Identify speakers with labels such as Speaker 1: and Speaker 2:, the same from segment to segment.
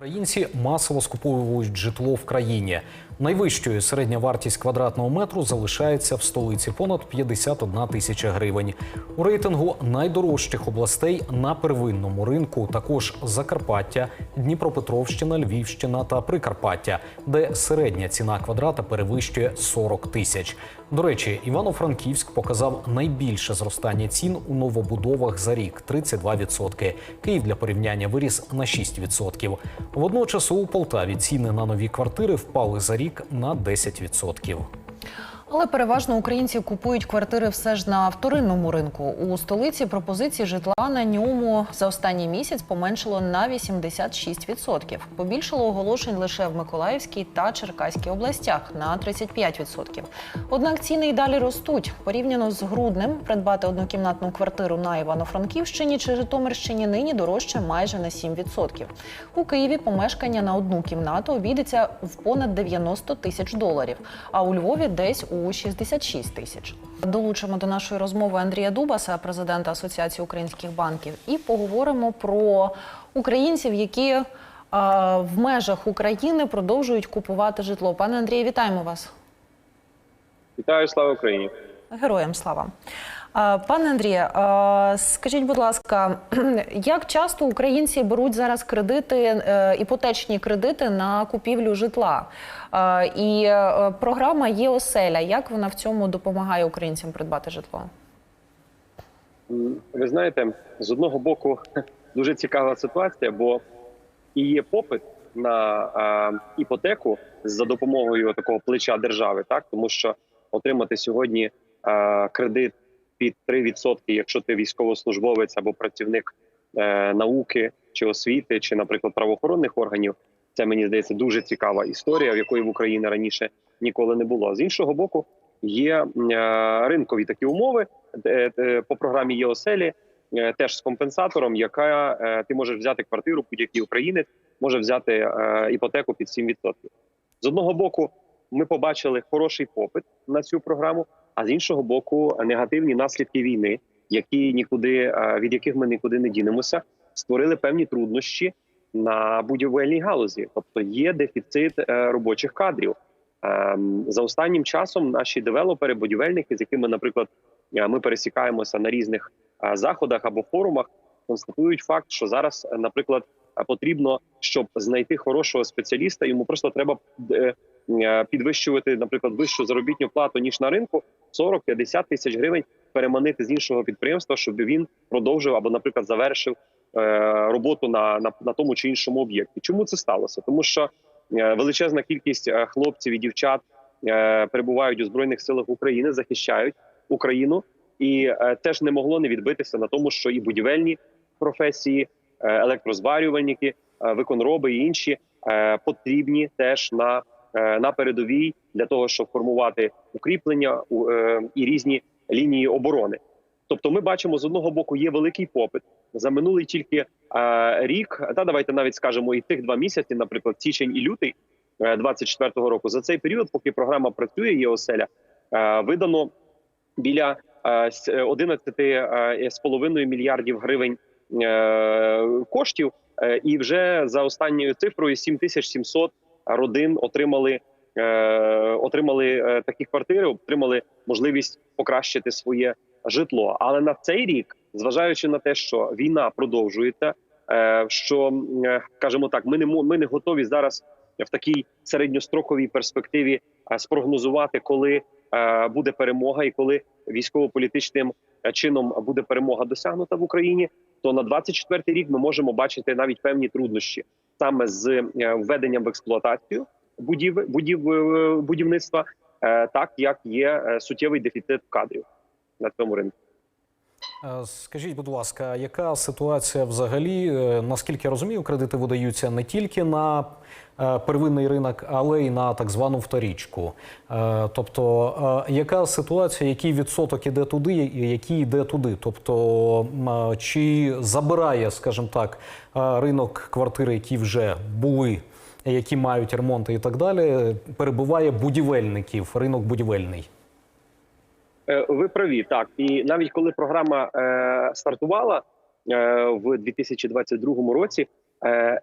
Speaker 1: Українці масово скуповують житло в країні. Найвищою середня вартість квадратного метру залишається в столиці понад 51 тисяча гривень. У рейтингу найдорожчих областей на первинному ринку також Закарпаття, Дніпропетровщина, Львівщина та Прикарпаття, де середня ціна квадрата перевищує 40 тисяч. До речі, Івано-Франківськ показав найбільше зростання цін у новобудовах за рік 32%. Київ для порівняння виріс на 6%. Водночас у Полтаві ціни на нові квартири впали за рік на 10%.
Speaker 2: Але переважно українці купують квартири все ж на вторинному ринку. У столиці пропозиції житла на ньому за останній місяць поменшило на 86%. Побільшало оголошень лише в Миколаївській та Черкаській областях на 35%. Однак ціни й далі ростуть. Порівняно з груднем придбати однокімнатну квартиру на Івано-Франківщині чи Житомирщині нині дорожче майже на 7%. У Києві помешкання на одну кімнату обійдеться в понад 90 тисяч доларів, а у Львові десь у 66 тисяч. Долучимо до нашої розмови Андрія Дубаса, президента Асоціації українських банків, і поговоримо про українців, які е, в межах України продовжують купувати житло. Пане Андрію, вітаємо вас.
Speaker 3: Вітаю, слава Україні!
Speaker 2: Героям слава. Пане Андріє, скажіть, будь ласка, як часто українці беруть зараз кредити, е, іпотечні кредити на купівлю житла? І е, програма є оселя. Як вона в цьому допомагає українцям придбати житло?
Speaker 3: Ви знаєте, з одного боку дуже цікава ситуація, бо і є попит на іпотеку за допомогою такого плеча держави, так тому що отримати сьогодні кредит під 3%, якщо ти військовослужбовець або працівник е, науки чи освіти, чи, наприклад, правоохоронних органів, це мені здається дуже цікава історія, в якої в Україні раніше ніколи не було. З іншого боку, є е, ринкові такі умови де- по програмі є оселі, е, теж з компенсатором, яка е, ти можеш взяти квартиру, будь-який українець може взяти іпотеку під 7%. З одного боку, ми побачили хороший попит на цю програму, а з іншого боку, негативні наслідки війни, які нікуди е, від яких ми нікуди не дінемося, створили певні труднощі на будівельній галузі. Тобто є дефіцит е, робочих кадрів. Ем, За останнім часом наші девелопери, будівельники, з якими, наприклад, е, ми пересікаємося на різних заходах або форумах, констатують факт, що зараз, наприклад, потрібно, щоб знайти хорошого спеціаліста, йому просто треба підвищувати, наприклад, вищу заробітну плату ніж на ринку 40-50 тисяч гривень, переманити з іншого підприємства, щоб він продовжив або, наприклад, завершив е, роботу на, на, на тому чи іншому об'єкті. Чому це сталося? Тому що е, величезна кількість е, хлопців і дівчат перебувають у збройних силах України, захищають Україну, і теж не могло не відбитися на тому, що і будівельні професії, електрозварювальники, виконроби і інші потрібні теж на, на передовій для того, щоб формувати укріплення е, і різні лінії оборони. Тобто, ми бачимо з одного боку є великий попит за минулий тільки е, рік. Та давайте навіть скажемо і тих два місяці, наприклад, січень і лютий е, 24-го року. За цей період, поки програма працює, є оселя, е, видано біля е, с- е, 11 з половиною мільярдів гривень е, коштів, е, і вже за останньою цифрою 7700 родин отримали. е, Отримали е, такі квартири, отримали можливість покращити своє житло. Але на цей рік, зважаючи на те, що війна продовжується, е, що м, кажемо так, ми не ми не готові зараз в такій середньостроковій перспективі спрогнозувати, коли буде перемога і коли військово-політичним чином буде перемога досягнута в Україні. То на 24 рік ми можемо бачити навіть певні труднощі саме з е, введенням в експлуатацію будів, будів е, будівництва, е, так як є суттєвий дефіцит кадрів на цьому ринку.
Speaker 1: Е, Скажіть, будь ласка, яка ситуація взагалі? Е, Наскільки я розумію, кредити видаються не тільки на е, первинний ринок, але й на так звану вторічку. Тобто, яка ситуація, який відсоток іде туди, який йде туди? Тобто, чи забирає, скажімо так, ринок квартири, які вже були, які мають ремонти і так далі, перебуває будівельників, ринок будівельний?
Speaker 3: Е, Ви праві, так і навіть коли програма е, стартувала е, в 2022 році,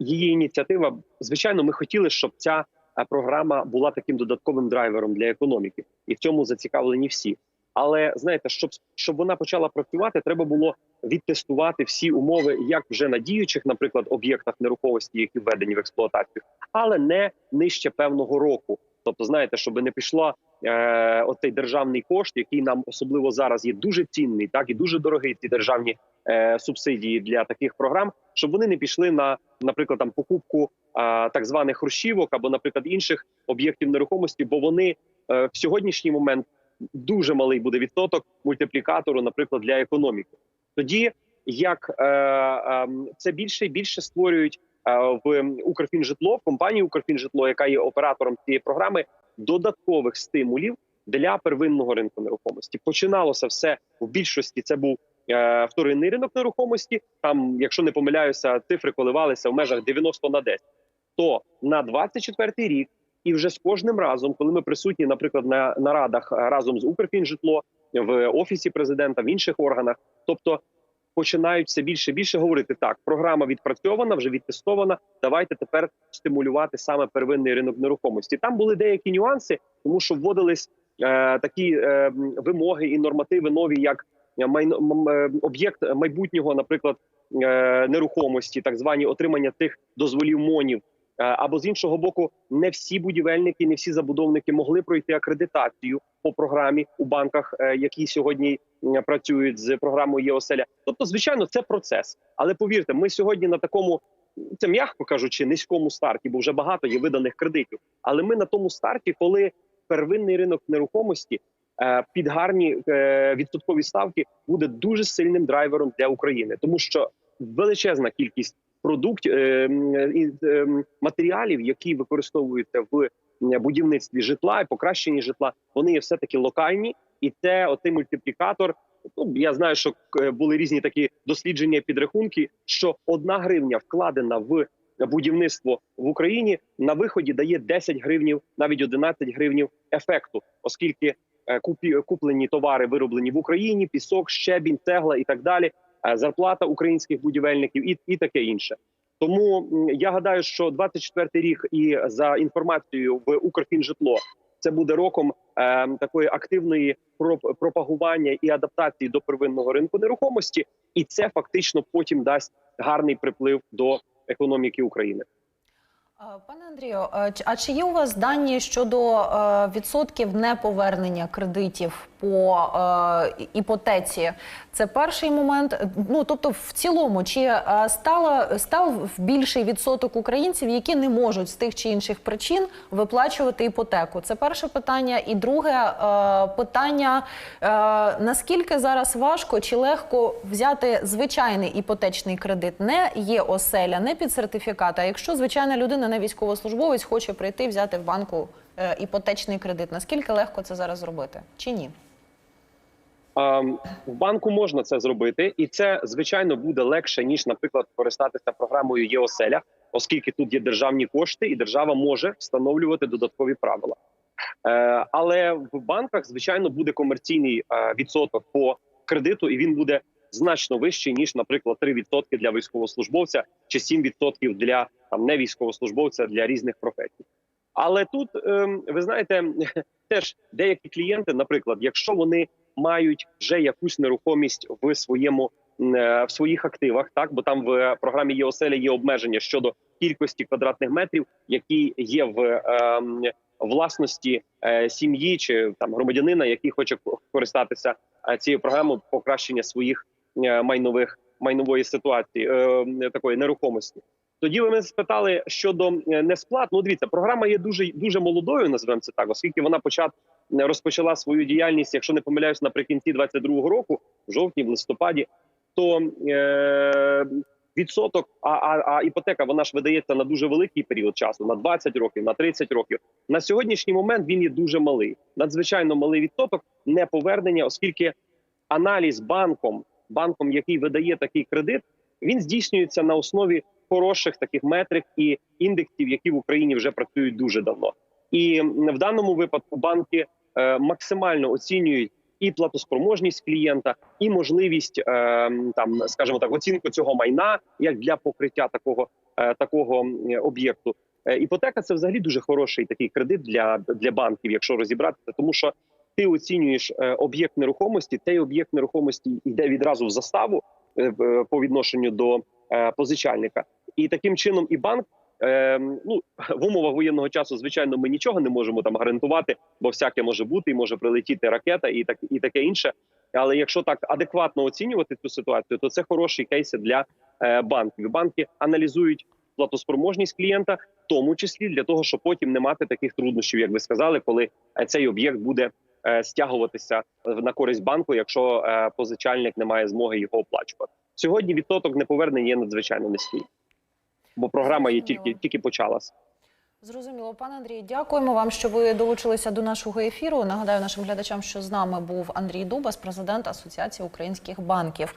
Speaker 3: її ініціатива. Звичайно, ми хотіли, щоб ця програма була таким додатковим драйвером для економіки, і в цьому зацікавлені всі. Але знаєте, щоб щоб вона почала працювати, треба було відтестувати всі умови, як вже на діючих, наприклад, об'єктах нерухомості, які введені в експлуатацію, але не нижче певного року. Тобто, знаєте, щоб не пішла е, оцей державний кошт, який нам особливо зараз є дуже цінний, так і дуже дорогий. Ці державні е, субсидії для таких програм, щоб вони не пішли на, наприклад, там покупку е, так званих хрущівок або, наприклад, інших об'єктів нерухомості, бо вони е, в сьогоднішній момент дуже малий буде відсоток мультиплікатору, наприклад, для економіки. Тоді як е, е, це більше і більше створюють в Укрфінжитло, в компанії Укрфінжитло, яка є оператором цієї програми, додаткових стимулів для первинного ринку нерухомості. Починалося все в більшості. Це був е, вторинний ринок нерухомості. Там, якщо не помиляюся, цифри коливалися в межах 90 на 10. То на 24-й рік, і вже з кожним разом, коли ми присутні, наприклад, на нарадах е, разом з Укрфінжитло в офісі президента, в інших органах, тобто починають все більше і більше говорити так. Програма відпрацьована, вже відтестована. Давайте тепер стимулювати саме первинний ринок нерухомості. Там були деякі нюанси, тому що вводились е, такі е, вимоги і нормативи нові, як майно е, об'єкт майбутнього, наприклад, е, нерухомості, так звані отримання тих дозволів монів. Е, Або з іншого боку, не всі будівельники, не всі забудовники могли пройти акредитацію по програмі у банках, е, які сьогодні працюють з програмою ЄОСЕЛЯ. Тобто, звичайно, це процес. Але повірте, ми сьогодні на такому, це м'яко кажучи, низькому старті, бо вже багато є виданих кредитів. Але ми на тому старті, коли первинний ринок нерухомості е, під гарні відсоткові ставки буде дуже сильним драйвером для України, тому що величезна кількість продуктів е, е, м, матеріалів, які використовуються в будівництві житла і покращенні житла, вони є все таки локальні, і це отий мультиплікатор. Ну я знаю, що е, були різні такі дослідження, підрахунки, що одна гривня вкладена в будівництво в Україні на виході дає 10 гривнів, навіть 11 гривнів ефекту, оскільки е, куплені товари вироблені в Україні, пісок, щебінь, цегла і так далі. Е, Зарплата українських будівельників і, і таке інше. Тому я гадаю, що 24-й рік і за інформацією в Укрфінжитло це буде роком е, такої активної проп- пропагування і адаптації до первинного ринку нерухомості, і це фактично потім дасть гарний приплив до економіки України.
Speaker 2: Пане Андрію, а чи- є у вас дані щодо відсотків неповернення кредитів по іпотеці? Це перший момент. Ну тобто, в цілому, чи стало став більший відсоток українців, які не можуть з тих чи інших причин виплачувати іпотеку? Це перше питання. І друге питання: наскільки зараз важко чи легко взяти звичайний іпотечний кредит? Не є оселя, не під сертифікат. А якщо звичайна людина, не військовослужбовець, хоче прийти взяти в банку е, іпотечний кредит, наскільки легко це зараз зробити? Чи ні?
Speaker 3: В банку можна це зробити, і це звичайно буде легше ніж, наприклад, користатися програмою ЄОСЕЛЯ, оскільки тут є державні кошти, і держава може встановлювати додаткові правила. Е, але в банках, звичайно, буде комерційний е, відсоток по кредиту, і він буде значно вищий ніж, наприклад, 3% для військовослужбовця чи 7% для там не військовослужбовця для різних професій. Але тут ем, ви знаєте, теж деякі клієнти, наприклад, якщо вони мають вже якусь нерухомість в своєму е, в своїх активах, так бо там в програмі ЄОСЕЛЯ є обмеження щодо кількості квадратних метрів, які є в ем, власності е, сім'ї чи там громадянина, який хоче користатися е, цією програмою покращення своїх майнових майнової ситуації е, такої нерухомості. Тоді ви мене спитали щодо е, несплат. Ну, дивіться, програма є дуже дуже молодою, називаємо це так, оскільки вона почат розпочала свою діяльність, якщо не помиляюсь, наприкінці 22-го року, в жовтні, в листопаді, то е, відсоток, а, а, а іпотека вона ж видається на дуже великий період часу, на 20 років, на 30 років. На сьогоднішній момент він є дуже малий, надзвичайно малий відсоток неповернення, оскільки аналіз банком, банком, який видає такий кредит, він здійснюється на основі хороших таких метрик і індексів, які в Україні вже працюють дуже давно. І в даному випадку банки е, максимально оцінюють і платоспроможність клієнта, і можливість е, там, скажімо так, оцінку цього майна як для покриття такого е, такого об'єкту. Іпотека це взагалі дуже хороший такий кредит для, для банків, якщо розібратися, тому що ти оцінюєш е, об'єкт нерухомості, цей об'єкт нерухомості йде відразу в заставу е, по відношенню до е, позичальника, і таким чином і банк. е, Ну в умовах воєнного часу, звичайно, ми нічого не можемо там гарантувати, бо всяке може бути, і може прилетіти ракета, і так і таке інше. Але якщо так адекватно оцінювати цю ситуацію, то це хороші кейси для е, банків. Банки аналізують платоспроможність клієнта, в тому числі для того, щоб потім не мати таких труднощів, як ви сказали, коли е, цей об'єкт буде е, стягуватися е, на користь банку, якщо е, позичальник не має змоги його оплачувати. Сьогодні відсоток неповернення є надзвичайно низький, бо програма є тільки тільки почалася.
Speaker 2: Зрозуміло, пане Андрій, дякуємо вам, що ви долучилися до нашого ефіру. Нагадаю нашим глядачам, що з нами був Андрій Дубас, президент Асоціації українських банків.